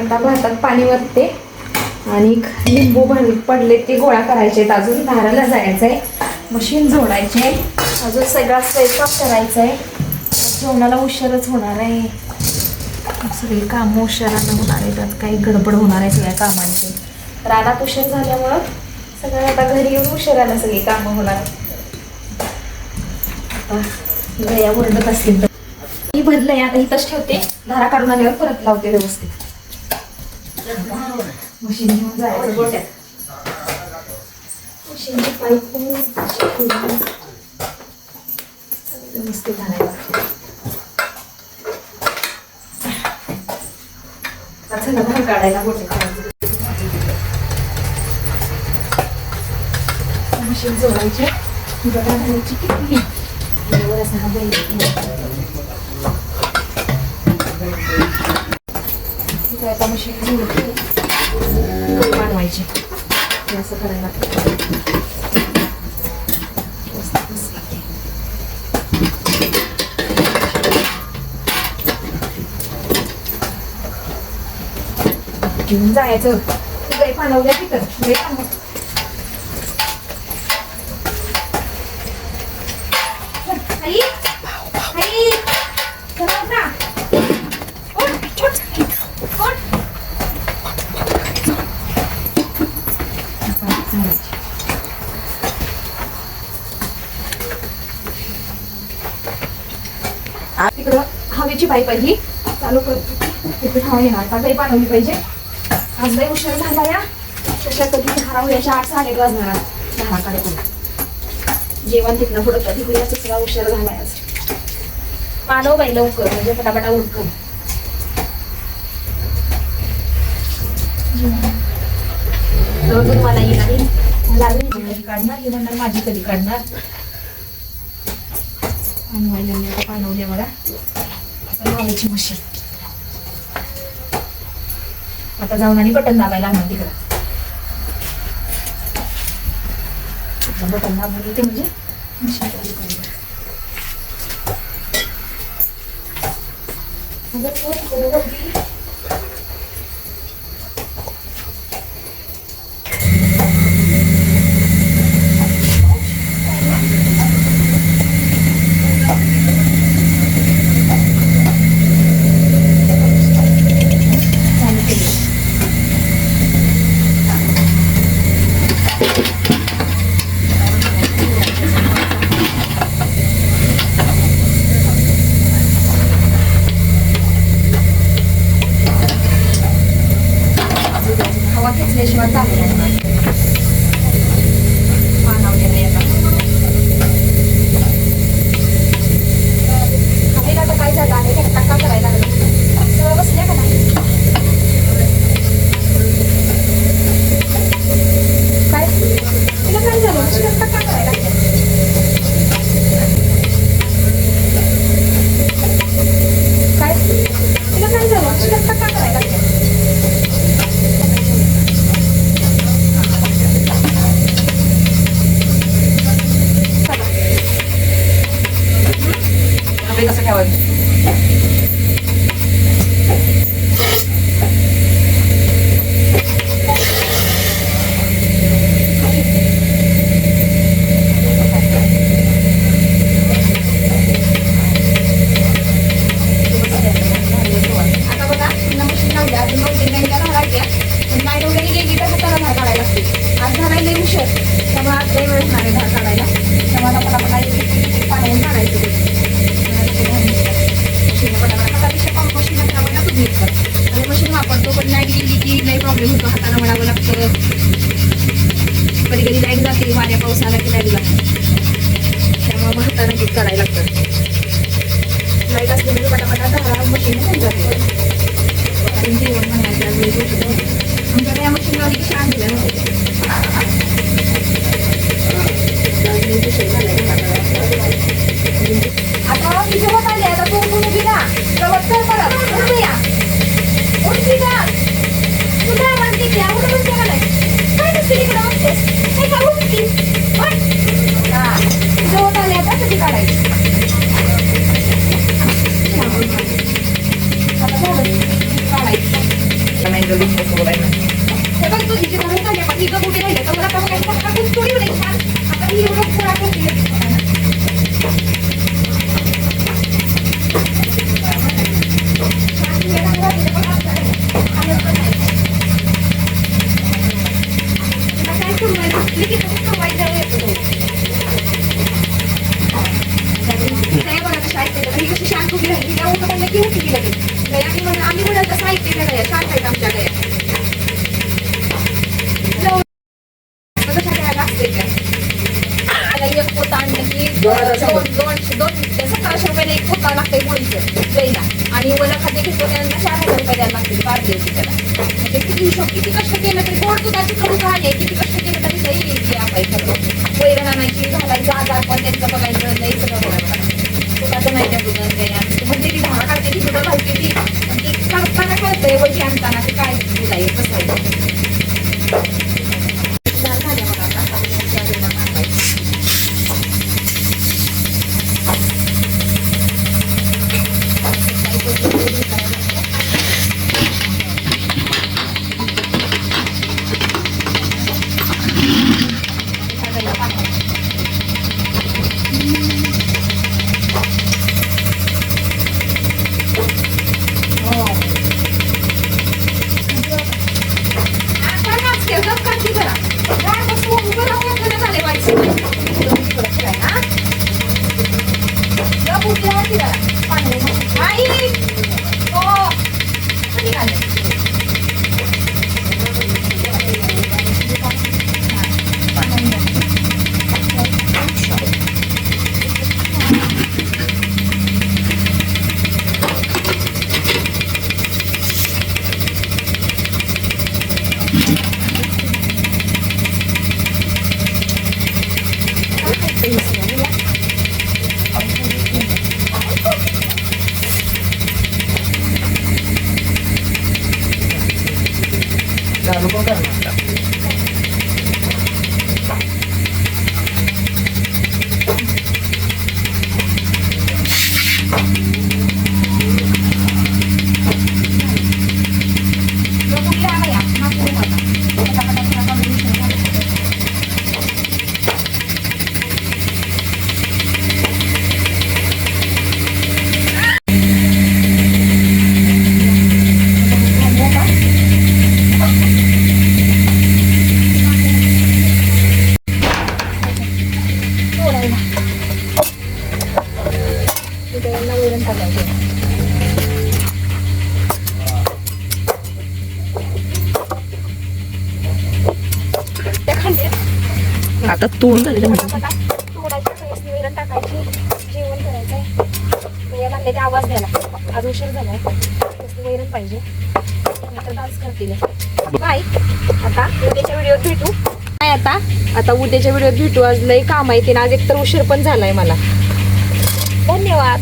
आता भातात पाणी वरते आणि लिंबू भर पडले ते गोळा करायचे आहेत. अजून धाराला जायचं आहे. मशीन जोडायचे अजून सगळा स्वयंपाक करायचा आहे. जेवणाला उशीरच होणार आहे. सगळी कामं उशिरानं होणार आहेत. त्यात काही गडबड होणार आहे सगळ्या कामांची. रानात उशीर झाल्यामुळं सगळं आता घरी येऊन उशिरानं सगळी कामं होणार आता गया ओरडत असतील तर. मी भरलंय. आता इथंच ठेवते. धारा काढून आल्यावर परत लावते व्यवस्थित. मशीन घेऊन जायचं गोट्यात मशीनची पाईप व्यवस्थित आणायला आता चला काढायला गोट्यात मशीन जोडायचे. बघा घालायची किती यावर असं हा बैल आता मशीन जोडते बनवायची हे असं करायला लागतं मस्त मस्त. घेऊन जायचं गाई पाणवल्या तिथं गाई पाणव आई तिकडं हवेची पाईप आहे ही चालू करतो तिकडे हवा येणार. आता काही बनवली पाहिजे. आज लय उशीर झाला या. तशा कधी हराव होण्याच्या आठ साडे वाजणार दहा जेवण तिथनं पुढं कधी होईल तिसरा उशीर झालाय आज. पाणव बाई लवकर म्हणजे फटाफटा उरकून. रोज मला येणार मला कधी काढणार? हे म्हणणार माझी कधी काढणार? पाणवायला मी आता पाणवले बघा आता लावायची मशीन आता जाऊन आणि बटन दाबायला आणून तिकडं बटन दाबून ते म्हणजे मशीन चालू करायला अगं, तो बरोबर चालू केली हवा खेचल्याशिवाय चालू नाही पानावलेलं हाताला लागतं कधी कधी लाइट जाते वाऱ्या पाऊस आला की लाइट जाते त्यामुळे मग हाताने दूध करायला लागतं लाइट असले म्हणजे पटापटा धारा मशीन होऊन जाते. कारण जेवण म्हणायचं आमच्याकडे या मशीनला छान दिलं घेऊन उठं लगेच आम्ही म्हणून आम्ही म्हणत तसं ऐकते त्या गया शांत आहेत आमच्या गया आता एक पोता आणलं की दोन हजार दोन सतराशे रुपयाला एक पोता लागतंय मुलीचं गाईला आणि ओला खाद्य घेतो त्यांना चार हजार रुपये द्यायला लागतील बार त्याला म्हणजे किती हिशोब किती कष्ट केलं तरी गोड दुधाची कडू कहाणी आहे किती कष्ट केलं तरी सही येईल आपण खरं वैरण आणायची घालायचं आजार पण त्यांचं बघायचं नाही सगळं बघायचं दुधाचं नाही त्या दुधात काही आणि म्हणजे ती धारा काढते ती दुधं घालते ती पण ती काढताना कळतंय वजी आणताना ते काय दूध आहे कसं आहे झालं झालं बघा आता त्या दुधात टाकायचं. काही गोष्टी वेगळी करायला लागतात. सगळ्याला टाकायचं. हो. आता नाच के, गप काढली जरा. काय बस तू उभं राहून आपल्याला झाले व्हायचे. इकडं फिरायला, हा? गप उभी राहा की जरा. पाणी आहे. आई! हो. कधी घाले? पाणी आहे. चालू पण करणार आता. आता तोंड झालेलं म्हणजे पटापटा तोडायची वैरण टाकायची जेवण करायचंय. म्हणजे याला ते आवाज द्यायला. आज उशीर झालाय. कसली वैरण पाहिजे. आता डान्स करतील. बाय आता उद्याच्या व्हिडिओत भेटू. काय आता. आता उद्याच्या व्हिडिओत भेटू. आज लय काम आहे ते. आज एक तर उशीर पण झालाय मला. धन्यवाद.